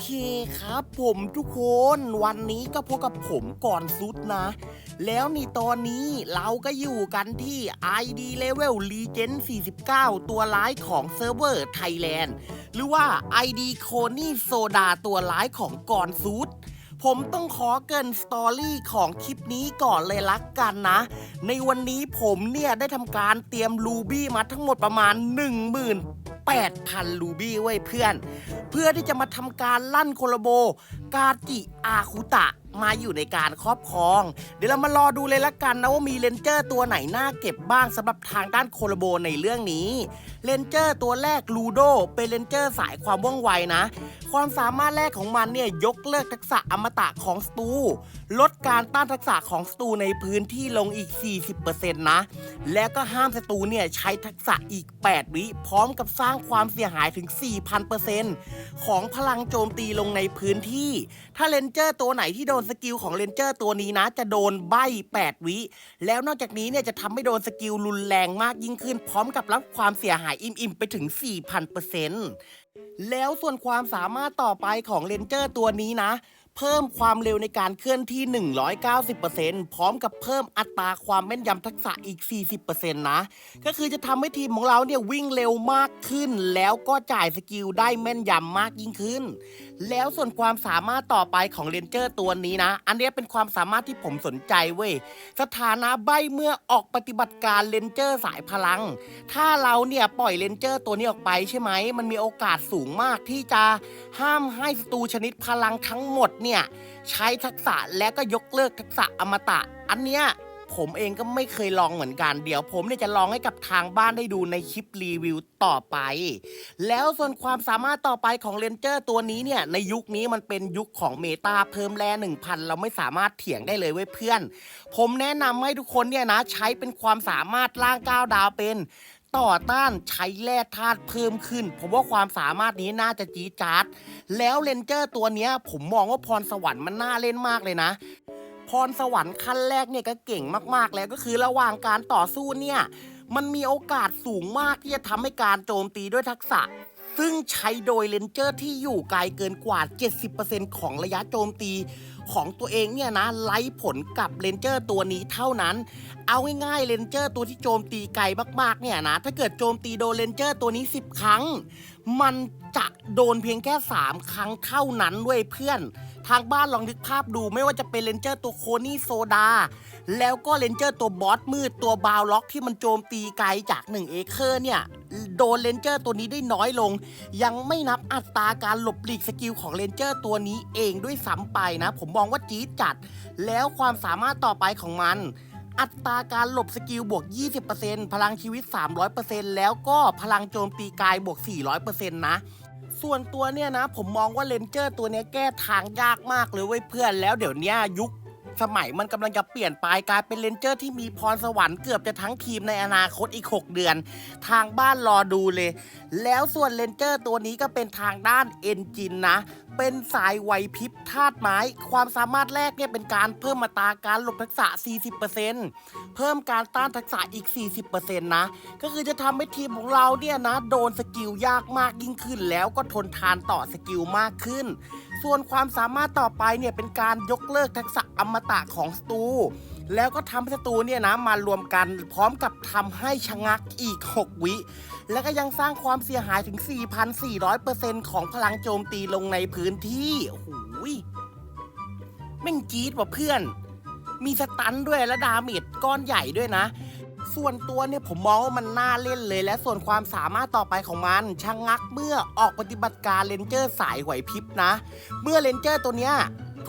เคครับผมทุกคนวันนี้ก็พบกับผมก่อนสุดนะ แล้วในตอนนี้เราก็อยู่กันที่ ID Level Legend 49 ตัวร้ายของเซิร์ฟเวอร์ไทยแลนด์หรือว่า ID c o n y Soda ตัวร้ายของก่อนซูด ผมต้องขอเกินสตอรี่ของคลิปนี้ก่อนเลยลักกันนะ ในวันนี้ผมเนี่ยได้ทำการเตรียมรูบี้มาทั้งหมดประมาณ 18,000รูบี้ไว้ยเพื่อน เพื่อที่จะมาทำการลั่นโคโลโบ กาจิอาคุตะ มาอยู่ในการครอบครอง เดี๋ยวเรามารอดูเลยละกันนะว่ามีเลนเจอร์ตัวไหนน่าเก็บบ้างสำหรับทางด้านโคลโบในเรื่องนี้ เลนเจอร์ตัวแรกลูโดเป็นเลนเจอร์สายความว่องไวนะ ความสามารถแรกของมันเนี่ยยกเลิกทักษะอมตะของสตู ลดการต้านทักษะของสตูในพื้นที่ลงอีก 40%นะ และก็ห้ามสตูเนี่ยใช้ทักษะอีก 8 วิพร้อมกับสร้างความเสียหายถึง 4,000%ของพลังโจมตีลงในพื้นที่ ถ้าเลนเจอร์ตัวไหนที่โดนสกิลของเลนเจอร์ตัวนี้นะ จะโดนใบ8 วิ แล้วนอกจากนี้เนี่ยจะทำให้โดนสกิลรุนแรงมากยิ่งขึ้น พร้อมกับรับความเสียหายอิ่มๆไปถึง 4,000%แล้วส่วนความสามารถต่อไปของเลนเจอร์ตัวนี้นะ เพิ่มความเร็วในการเคลื่อนที่ 190%พร้อมกับเพิ่มอัตราความแม่นยำทักษะอีก 40%นะ ก็คือจะทำให้ทีมของเราเนี่ยวิ่งเร็วมากขึ้น แล้วก็จ่ายสกิลได้แม่นยำมากยิ่งขึ้น แล้วส่วนความสามารถต่อไปของเลนเจอร์ตัวนี้นะ อันนี้เป็นความสามารถที่ผมสนใจเว้ย สถานะใบเมื่อออกปฏิบัติการเลนเจอร์สายพลัง ถ้าเราเนี่ยปล่อยเลนเจอร์ตัวนี้ออกไปใช่ไหม มันมีโอกาสสูงมากที่จะห้ามให้ศัตรูชนิดพลังทั้งหมดเนี่ยใช้ทักษะและก็ยกเลิกทักษะอมตะ อันเนี้ยผมเองก็ไม่เคยลองเหมือนกัน เดี๋ยวผมเนี่ยจะลองให้กับทางบ้านได้ดูในคลิปรีวิวต่อไป แล้วส่วนความสามารถต่อไปของเลนเจอร์ตัวนี้เนี่ย ในยุคนี้มันเป็นยุคของเมตาเพิ่มแร่1,000 เราไม่สามารถเถียงได้เลยเว้ยเพื่อน ผมแนะนำให้ทุกคนเนี่ยนะ ใช้เป็นความสามารถล่างก้าวดาวเป็น ต่อต้านใช้แร่ธาตุเพิ่มขึ้น ผมว่าความสามารถนี้น่าจะจี๊ดจ๊าดแล้วเลนเจอร์ตัวเนี้ย ผมมองว่าพรสวรรค์มันน่าเล่นมากเลยนะ พรสวรรค์ขั้นแรกเนี่ยก็เก่งมากๆ แล้วก็คือระหว่างการต่อสู้เนี่ย มันมีโอกาสสูงมากที่จะทำให้การโจมตีด้วยทักษะซึ่งใช้โดยเลนเจอร์ที่อยู่ไกลเกินกว่า 70%ของระยะโจมตี ของตัวเองเนี่ยนะไล่ผลกับเลนเจอร์ตัวนี้เท่านั้น เอาง่ายๆเลนเจอร์ตัวที่โจมตีไกลมากๆเนี่ยนะถ้าเกิดโจมตีโดนเลนเจอร์ตัวนี้ 10 ครั้ง มันจะโดนเพียงแค่ 3 ครั้งเท่านั้นด้วยเพื่อน ทางบ้านลองนึกภาพดูไม่ว่าจะเป็นเลนเจอร์ตัวโคนี่โซดา แล้วก็เลนเจอร์ตัวบอสมืดตัวบาวล็อกที่มันโจมตีไกลจาก1เอเคอร์เนี่ยโดนเลนเจอร์ตัวนี้ได้น้อยลง ยังไม่นับอัตราการหลบหลีกสกิลของเลนเจอร์ตัวนี้เองด้วยซ้ำไปนะ ผมมองว่าจี๊ดจัด แล้วความสามารถต่อไปของมันอัตราการหลบสกิลบวก 20%พลังชีวิต 300%แล้วก็พลังโจมตีกายบวก 400%นะ ส่วนตัวเนี่ยนะ ผมมองว่าเลนเจอร์ตัวนี้แก้ทางยากมากเลยเว้ยเพื่อน แล้วเดี๋ยวนี้ยยุค สมัยมันกำลังจะเปลี่ยนไปกลายเป็นเลนเจอร์ที่มีพรสวรรค์เกือบจะทั้งทีมในอนาคตอีก 6 เดือน ทางบ้านรอดูเลย แล้วส่วนเลนเจอร์ตัวนี้ก็เป็นทางด้านเอนจินนะ เป็นสายไวพริบธาตุไม้ ความสามารถแรกเนี่ยเป็นการเพิ่มมาตาการหลบทักษะ 40%เพิ่มการต้านทักษะอีก 40%นะ ก็คือจะทำให้ทีมของเราเนี่ยนะ โดนสกิลยากมากยิ่งขึ้น แล้วก็ทนทานต่อสกิลมากขึ้น ส่วนความสามารถต่อไปเนี่ยเป็นการยกเลิกทักษะอมตะของสตู แล้วก็ทำให้สตูเนี่ยนะมารวมกันพร้อมกับทำให้ชะงักอีก 6 วิ แล้วก็ยังสร้างความเสียหายถึง 4,400%ของพลังโจมตีลงในพื้นที่โอ้โหยแม่งจี๊ดว่ะเพื่อน มีสตันด้วยและดาเมจก้อนใหญ่ด้วยนะ ส่วนตัวเนี่ยผมมองว่ามันน่าเล่นเลย และส่วนความสามารถต่อไปของมันชะงักเมื่อออกปฏิบัติการเลนเจอร์สายไหวพริบนะ เมื่อเลนเจอร์ตัวเนี้ย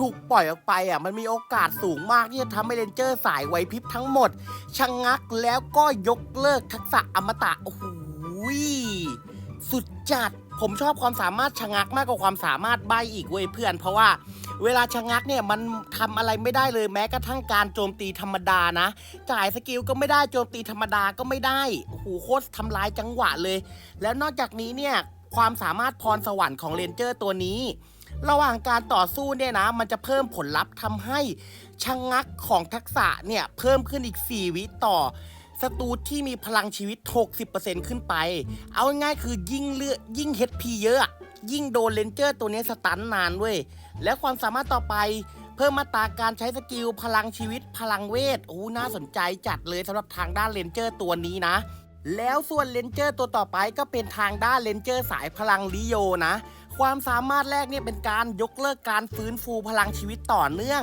ถูกปล่อยออกไปอะมันมีโอกาสสูงมากที่จะทำให้เลนเจอร์สายไหวพริบทั้งหมดชะงงักแล้วก็ยกเลิกทักษะอมตะโอ้โหสุดจัด ผมชอบความสามารถชะงักมากกว่าความสามารถใบอีกเว้ยเพื่อน เพราะว่า เวลาชะงักเนี่ยมันทำอะไรไม่ได้เลยแม้กระทั่งการโจมตีธรรมดานะ จ่ายสกิลก็ไม่ได้โจมตีธรรมดาก็ไม่ได้โอ้โหโคตรทำลายจังหวะเลย แล้วนอกจากนี้เนี่ยความสามารถพรสวรรค์ของเลนเจอร์ตัวนี้ ระหว่างการต่อสู้เนี่ยนะ มันจะเพิ่มผลลัพธ์ทำให้ชะงงักของทักษะเนี่ยเพิ่มขึ้นอีก 4 วิต่อศัตรูที่มีพลังชีวิต 60%ขึ้นไป เอาง่ายคือยิ่งเลือยิ่ง HP เยอะอะยิ่งโดนเลนเจอร์ตัวนี้สตันนานเว้ย และความสามารถต่อไป เพิ่มมาตราการใช้สกิลพลังชีวิตพลังเวทโอ้น่าสนใจจัดเลยสำหรับทางด้านเลนเจอร์ตัวนี้นะ แล้วส่วนเลนเจอร์ตัวต่อไปก็เป็นทางด้านเลนเจอร์สายพลังลิโยนะ ความสามารถแรกเนี่ยเป็นการยกเลิกการฟื้นฟูพลังชีวิตต่อเนื่อง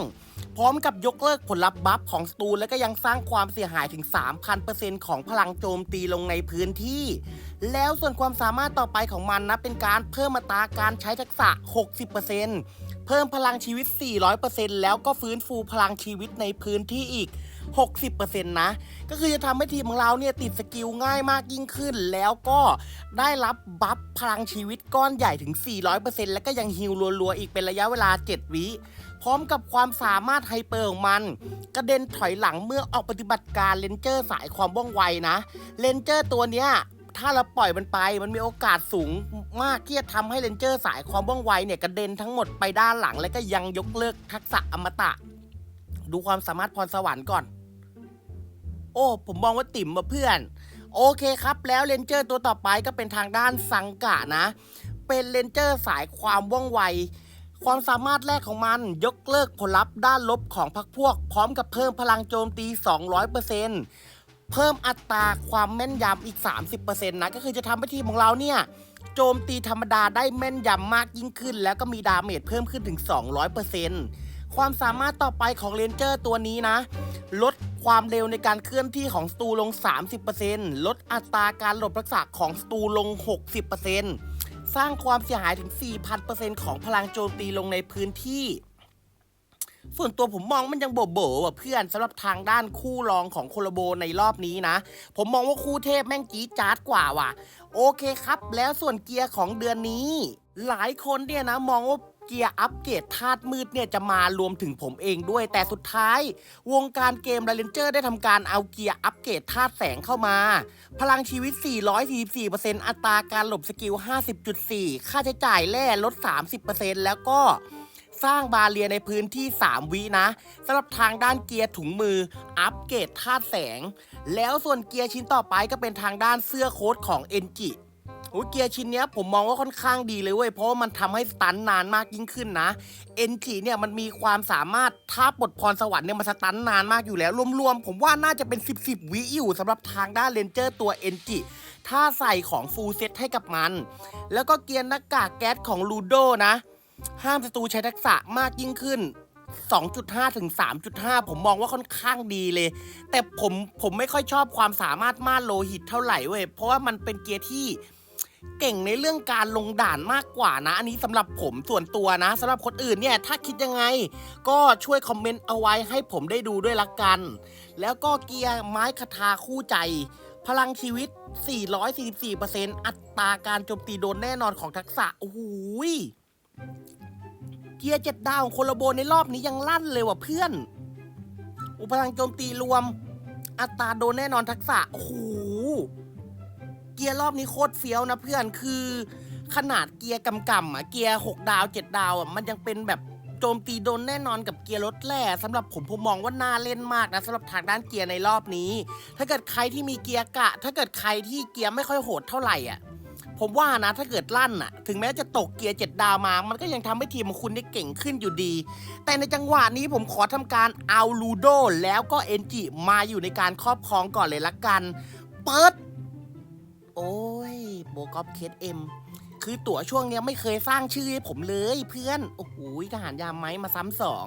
พร้อมกับยกเลิกผลลัพธ์บัฟของสตูลและก็ยังสร้างความเสียหายถึง 3,000%ของพลังโจมตีลงในพื้นที่ แล้วส่วนความสามารถต่อไปของมันนะ เป็นการเพิ่มมาตราการใช้ทักษะ 60%เพิ่มพลังชีวิต 400%แล้วก็ฟื้นฟูพลังชีวิตในพื้นที่อีก 60%นะ ก็คือจะทำให้ทีมของเราเนี่ยติดสกิลง่ายมากยิ่งขึ้น แล้วก็ได้รับบัฟพลังชีวิตก้อนใหญ่ถึง 400%แล้วก็ยังฮิลรัวๆ อีกเป็นระยะเวลา 7 วิพร้อมกับความสามารถไฮเปอร์ของมัน กระเด็นถอยหลังเมื่อออกปฏิบัติการเลนเจอร์สายความว่องไวนะเลนเจอร์ตัวเนี้ย ถ้าเราปล่อยมันไปมันมีโอกาสสูงมากที่จะทำให้เลนเจอร์สายความว่องไวเนี่ยกระเด็นทั้งหมดไปด้านหลัง และก็ยังยกเลิกทักษะอมตะ ดูความสามารถพรสวรรค์ก่อน โอ้ ผมมองว่าติ่มมาเพื่อน โอเคครับ แล้วเลนเจอร์ตัวต่อไปก็เป็นทางด้านสังกะนะ เป็นเลนเจอร์สายความว่องไวความสามารถแรกของมันยกเลิกผลลัพธ์ด้านลบของพรรคพวก พร้อมกับเพิ่มพลังโจมตี 200% เพิ่มอัตราความแม่นยำอีก 30%นะ ก็คือจะทำให้ทีมของเราเนี่ยโจมตีธรรมดาได้แม่นยำมากยิ่งขึ้น แล้วก็มีดาเมจเพิ่มขึ้นถึง 200%ความสามารถต่อไปของเลนเจอร์ตัวนี้นะ ลดความเร็วในการเคลื่อนที่ของสตูลง 30%ลดอัตราการหลบรักษาของสตูลง 60%สร้างความเสียหายถึง 4,000%ของพลังโจมตีลงในพื้นที่ ส่วนตัวผมมองมันยังโบโบว่ะเพื่อนสำหรับทางด้านคู่รองของโคโลโบในรอบนี้นะ ผมมองว่าคู่เทพแม่งจี๊ดจ๊าดกว่าว่ะ โอเคครับ แล้วส่วนเกียร์ของเดือนนี้ หลายคนเนี่ยนะมองว่าเกียร์อัปเกรดธาตุมืดเนี่ยจะมารวมถึงผมเองด้วย แต่สุดท้าย วงการเกม r รเลนเจอร์ได้ทำการเอาเกียร์อัปเกรดธาตุแสงเข้ามา พลังชีวิต 444%อัตราการหลบสกิล 50.4 ค่าใช้จ่ายแร่ลด 30%แล้วก็ สร้างบาเรียในพื้นที่ 3 วินะสำหรับทางด้านเกียร์ถุงมือ อัปเกรดธาตุแสง แล้วส่วนเกียร์ชิ้นต่อไปก็เป็นทางด้านเสื้อโค้ทของเอ็นจิโอ้เกียร์ชิ้นเนี้ยผมมองว่าค่อนข้างดีเลยเว้ยเพราะมันทำให้สตันนานมากยิ่งขึ้นนะเอ็นจิเนี่ยมันมีความสามารถถ้าปลดพรสวรรค์เนี่ยมันสตันนานมากอยู่แล้วรวมๆผมว่าน่าจะเป็น 10 10วิอยู่สำหรับทางด้านเลนเจอร์ตัวเอ็นจิถ้าใส่ของฟูลเซตให้กับมัน แล้วก็เกียร์หน้ากากแก๊สของลูโดนะ ห้ามศัตรูใช้ทักษะมากยิ่งขึ้น 2.5 ถึง 3.5 ผมมองว่าค่อนข้างดีเลย แต่ผมผมไม่ค่อยชอบความสามารถมาโลหิตเท่าไหร่เว้ยเพราะว่ามันเป็นเกียร์ที่เก่งในเรื่องการลงด่านมากกว่านะ อันนี้สำหรับผมส่วนตัวนะสำหรับคนอื่นเนี่ย ถ้าคิดยังไง ก็ช่วยคอมเมนต์เอาไว้ให้ผมได้ดูด้วยละกัน แล้วก็เกียร์ไม้คาทาคู่ใจ พลังชีวิต 444%อัตราการโจมตีโดนแน่นอนของทักษะโอ้โหย เกียร์เจ็ดดาวของโคโลโบในรอบนี้ยังลั่นเลยว่ะเพื่อน อุปทานโจมตีรวม อัตราโดนแน่นอนทักษะโอ้โหเกียร์รอบนี้โคตรเฟี้ยวนะเพื่อนคือ ขนาดเกียร์กำกำอะเกียร์หกดาวเจ็ดดาวอะมันยังเป็นแบบโจมตีโดนแน่นอนกับเกียร์รถแร่สำหรับผมผมมองว่าน่าเล่นมากนะสำหรับทางด้านเกียร์ในรอบนี้ ถ้าเกิดใครที่มีเกียร์กะ ถ้าเกิดใครที่เกียร์ไม่ค่อยโหดเท่าไหร่อะ ผมว่านะถ้าเกิดลั่นน่ะถึงแม้จะตกเกียร์เจ็ดดาวมา มันก็ยังทำให้ทีมของคุณได้เก่งขึ้นอยู่ดี แต่ในจังหวะนี้ผมขอทำการเอาลูโดแล้วก็เอนจิมาอยู่ในการครอบครองก่อนเลยละกันเปิด โอ้ยโบกอฟเคสเอ็มคือตั๋วช่วงเนี้ยไม่เคยสร้างชื่อให้ผมเลยเพื่อน โอ้โหทหารยามไม้มาซ้ำสอง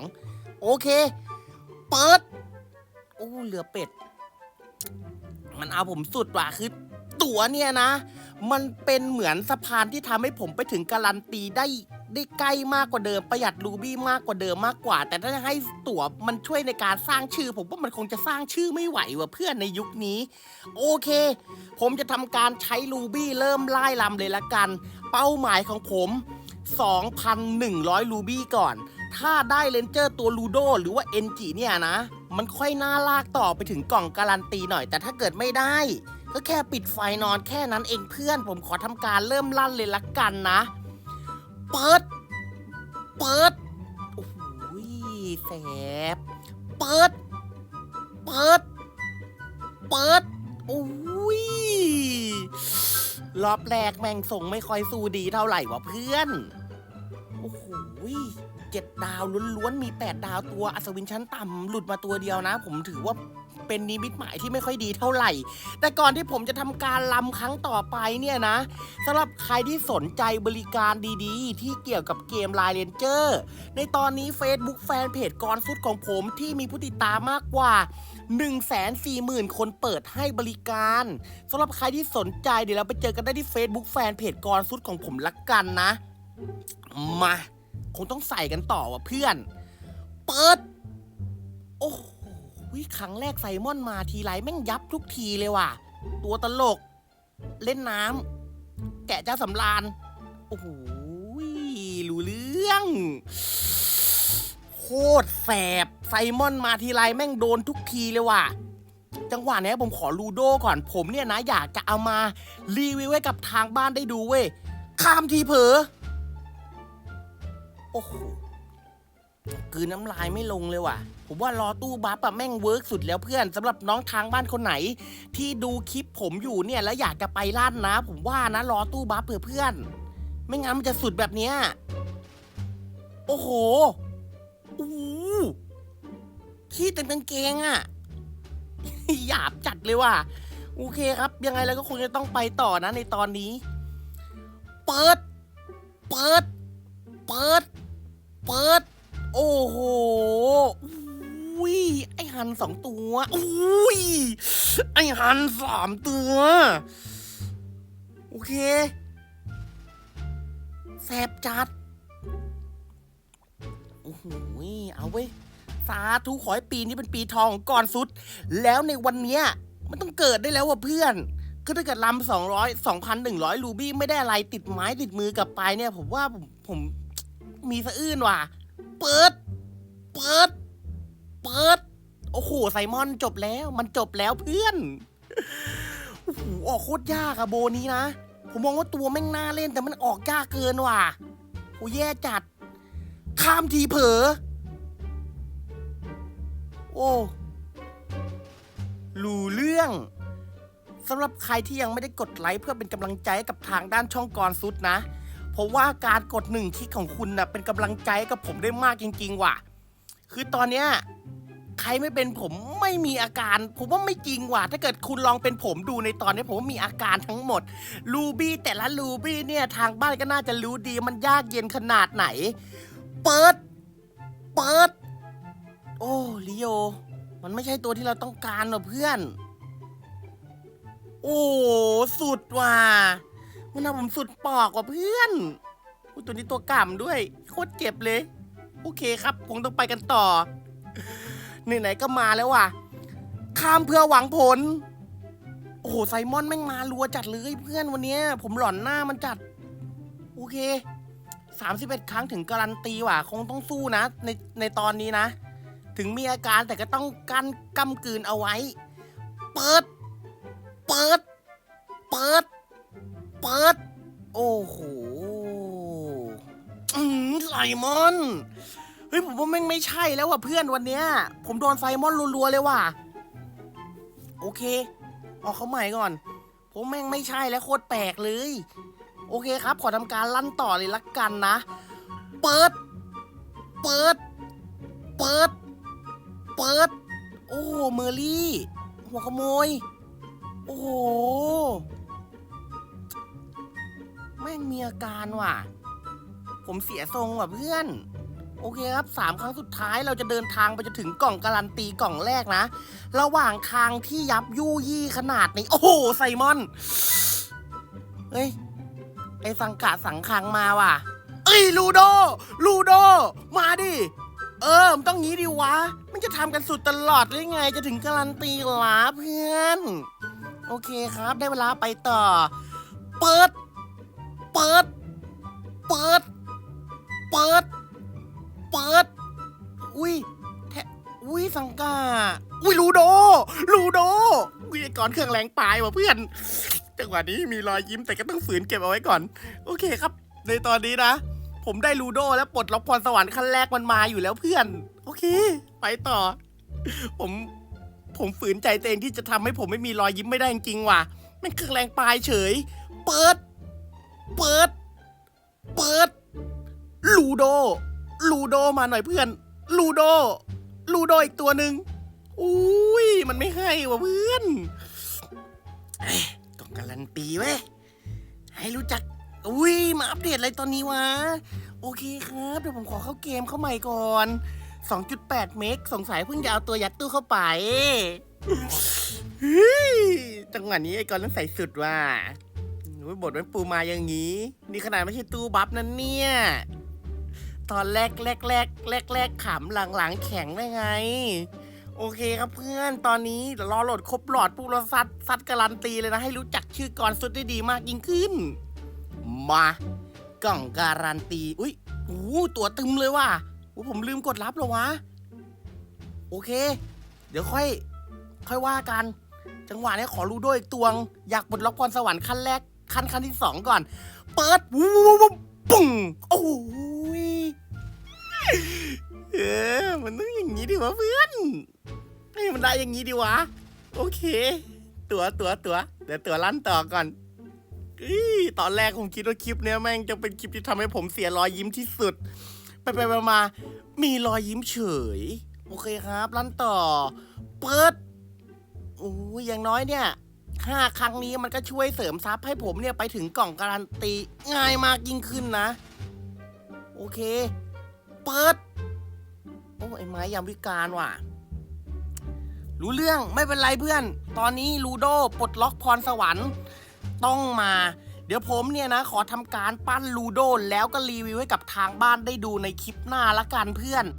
โอเค เปิด โอ้เหลือเป็ด มันเอาผมสุดว่ะคือตั๋วเนี่ยนะ มันเป็นเหมือนสะพานที่ทำให้ผมไปถึงการันตีได้ได้ใกล้มากกว่าเดิมประหยัดรูบี้มากกว่าเดิมมากกว่า แต่ถ้าจะให้ตั๋วมันช่วยในการสร้างชื่อ ผมว่ามันคงจะสร้างชื่อไม่ไหวว่ะเพื่อนในยุคนี้ โอเค ผมจะทำการใช้รูบี้เริ่มไล่ลำเลยละกัน เป้าหมายของผม 2,100 รูบี้ก่อน ถ้าได้เลนเจอร์ตัวลูโดหรือว่าเอ็นจีเนี่ยนะ มันค่อยน่าลากต่อไปถึงกล่องการันตีหน่อย แต่ถ้าเกิดไม่ได้ ก็แค่ปิดไฟนอนแค่นั้นเองเพื่อน ผมขอทำการเริ่มลั่นเลยละกันนะ เปิด เปิด โอ้โหแสบ เปิด เปิด เปิด โอ้ยรอบแรกแม่งส่งไม่ค่อยสู้ดีเท่าไหร่วะเพื่อน โอ้โหเจ็ดดาวล้วนๆ มีแปดดาวตัวอัศวินชั้นต่ำหลุดมาตัวเดียวนะ ผมถือว่า เป็นนิมิตหมายที่ไม่ค่อยดีเท่าไหร่ แต่ก่อนที่ผมจะทำการลำครั้งต่อไปเนี่ยนะสำหรับใครที่สนใจบริการดีๆ ที่เกี่ยวกับเกม Line Ranger ในตอนนี้ Facebook แฟนเพจกรฟุตของผมที่มีผู้ติดตามมากกว่า140,000 คนเปิดให้บริการสำหรับใครที่สนใจเดี๋ยวเราไปเจอกันได้ที่ Facebook แฟนเพจกรฟุตของผมละกันนะ มา คงต้องใส่กันต่อว่ะเพื่อน ครั้งแรกไซมอนมาทีไรแม่งยับทุกทีเลยว่ะ ตัวตลก เล่นน้ำแกะเจ้าสำราน โอ้โหรู้เรื่อง โคตรแสบไซมอนมาทีไรแม่งโดนทุกทีเลยว่ะ จังหวะนี้ผมขอลูโดก่อนผมเนี่ยนะอยากจะเอามารีวิวให้กับทางบ้านได้ดูเว้ย ข้ามทีเผลอโอ้โห กืนน้ำลายไม่ลงเลยว่ะ ผมว่ารอตู้บัฟอะแม่งเวิร์กสุดแล้วเพื่อนสำหรับน้องทางบ้านคนไหน ที่ดูคลิปผมอยู่เนี่ยแล้วอยากจะไปล้านนะ ผมว่านะรอตู้บัฟเผื่อเพื่อน ไม่งั้นมันจะสุดแบบเนี้ยโอ้โหโอ้ขี้เต็มกางเกงอะหยาบจัดเลยว่ะโอเคครับ ยังไงเราก็คงจะต้องไปต่อนะในตอนนี้ เปิด เปิด เปิด เปิด โอ้โหอุ้ยไอหันสองตัวอุ้ยไอหันสามตัว โอเคแสบจัด โอ้โหเอาเว้ย สาธุขอให้ปีนี้เป็นปีทองของก่อนสุด แล้วในวันเนี้ย มันต้องเกิดได้แล้วว่ะเพื่อน ก็ถ้าเกิดลำสองร้อยสองพันหนึ่งร้อยรูบี้ไม่ได้อะไรติดไม้ติดมือกลับไปเนี่ย ผมว่าผมผมมีสะอื้นว่ะ เปิด เปิด เปิด โอ้โห ไซมอนจบแล้ว มันจบแล้วเพื่อน โอ้โห ออกโคตรยากอะโบนี้นะ ผมมองว่าตัวแม่งน่าเล่นแต่มันออกยากเกินว่ะโอ้แย่จัด ข้ามทีเผลอ โอ้รู้เรื่องสำหรับใครที่ยังไม่ได้กดไลค์เพื่อเป็นกำลังใจกับทางด้านช่องกรซุดนะ ผมว่าการกดหนึ่งคลิกของคุณนะเป็นกำลังใจกับผมได้มากจริง ๆ ว่ะ คือตอนเนี้ยใครไม่เป็นผมไม่มีอาการ ผมว่าไม่จริงว่ะ ถ้าเกิดคุณลองเป็นผมดูในตอนนี้ผมว่ามีอาการทั้งหมดลูบี้แต่ละลูบี้เนี่ยทางบ้านก็น่าจะรู้ดีมันยากเย็นขนาดไหน เปิด เปิด โอ้ลิโอ มันไม่ใช่ตัวที่เราต้องการหรอเพื่อน โอ้ สุดว่ะ มันทำผมสุดปอกว่ะเพื่อนอยตัวนี้ตัวกล่ำด้วย โคตรเจ็บเลย โอเคครับคงต้องไปกันต่อไหนๆก็มาแล้วว่ะข้ามเพื่อหวังผล โอ้โหไซมอนแม่งมารัวจัดเลยเพื่อนวันนี้ผมหลอนหน้ามันจัด โอเค31ครั้งถึงการันตีว่ะ คงต้องสู้นะ ในในตอนนี้นะ ถึงมีอาการแต่ก็ต้องกั้นกำกืนเอาไว้ เปิด เปิด เปิด เปิด โอ้โหอืมไซมอน เฮ้ยผมว่าแม่งไม่ใช่แล้วว่ะเพื่อนวันเนี้ย ผมโดนไซมอนรัวๆเลยว่ะ โอเค ออกเขาใหม่ก่อน ผมแม่งไม่ใช่แล้วโคตรแปลกเลย โอเคครับ ขอทำการลั่นต่อเลยละกันนะ เปิด เปิด เปิด เปิด โอ้โหเมอร์รี่ หัวขโมย โอ้โห แม่งมีอาการว่ะ ผมเสียทรงว่ะเพื่อน โอเคครับสามครั้งสุดท้ายเราจะเดินทางไปจนถึงกล่องการันตีกล่องแรกนะ ระหว่างทางที่ยับยู่ยี่ขนาดนี้ โอ้โหไซมอน เฮ้ย ไอสังกะสังคังมาว่ะ เอ้ยลูโด ลูโด มาดิ เออมันต้องงี้ดิวะ มันจะทำกันสุดตลอดเลยไง จะถึงการันตีหรอเพื่อน โอเคครับ ได้เวลาไปต่อ เปิด เปิด เปิด เปิด เปิด อุ้ยแทอุ้ยสังกา อุ้ยลูโด ลูโดวิทยากรเครื่องแรงปลายว่ะเพื่อน จังหวะนี้มีรอยยิ้มแต่ก็ต้องฝืนเก็บเอาไว้ก่อน โอเคครับ ในตอนนี้นะ ผมได้ลูโดแล้วปลดล็อกพรสวรรค์ขั้นแรกมันมาอยู่แล้วเพื่อน โอเค ไปต่อ ผมผมฝืนใจตัวเองที่จะทำให้ผมไม่มีรอยยิ้มไม่ได้จริงว่ะม่งเครื่องแรงปลายเฉย เปิด เปิด เปิด ลูโด ลูโดมาหน่อยเพื่อน ลูโด ลูโดอีกตัวหนึ่งอุ้ย มันไม่ให้ว่ะเพื่อนเอ้ยต้องการันตีเว้ย ให้รู้จัก อุ้ย มาอัปเดตอะไรตอนนี้วะ โอเคครับ เดี๋ยวผมขอเข้าเกมเข้าใหม่ก่อน 2.8 เมกสงสัยเพิ่งจะเอาตัวยัดตู้เข้าไปจังหวะนี้ไอ้กอนต้องใส่สุดว่ะ โอ้ยบทมันปูมาอย่างนี้ นี่ขนาดไม่ใช่ตู้บัฟนั่นเนี่ย ตอนแรกแรกแรกแรกแรกขำหลังหลังแข็งได้ไง โอเคครับเพื่อนตอนนี้เดี๋ยวรอโหลดครบหลอดปุ๊บเราซัดซัดการันตีเลยนะ ให้รู้จักชื่อกรสุดได้ดีมากยิ่งขึ้น มากล่องการันตี อุ้ยโอ้ตัวตึมเลยว่ะโอ้ผมลืมกดรับเหรอวะ โอเค เดี๋ยวค่อย ค่อยว่ากัน จังหวะนี้ขอรู้ด้วยอีกตวง อยากปลดล็อกพรสวรรค์ขั้นแรก ขั้นขั้นที่สองก่อน เปิดวู้วู้วู้ปุ้งโอ้ยเออมันต้องอย่างนี้ดิวะเพื่อนให้มันได้อย่างนี้ดิวะ โอเค ตัวตัวตัวเดี๋ยวตัวลั่นต่อก่อนอีตอนแรกผมคิดว่าคลิปเนี้ยแม่งจะเป็นคลิปที่ทำให้ผมเสียรอยยิ้มที่สุด ไปไปมามามีรอยยิ้มเฉย โอเคครับ ลั่นต่อ เปิดโอ้ยอย่างน้อยเนี่ย ห้าครั้งนี้มันก็ช่วยเสริมทรัพย์ให้ผมเนี่ยไปถึงกล่องการันตีง่ายมากยิ่งขึ้นนะ โอเค เปิด โอ้ไอ้ไม้ยามวิการว่ะ รู้เรื่องไม่เป็นไรเพื่อน ตอนนี้ลูโดปลดล็อกพรสวรรค์ต้องมา เดี๋ยวผมเนี่ยนะ ขอทำการปั้นลูโดแล้วก็รีวิวให้กับทางบ้านได้ดูในคลิปหน้าละกันเพื่อน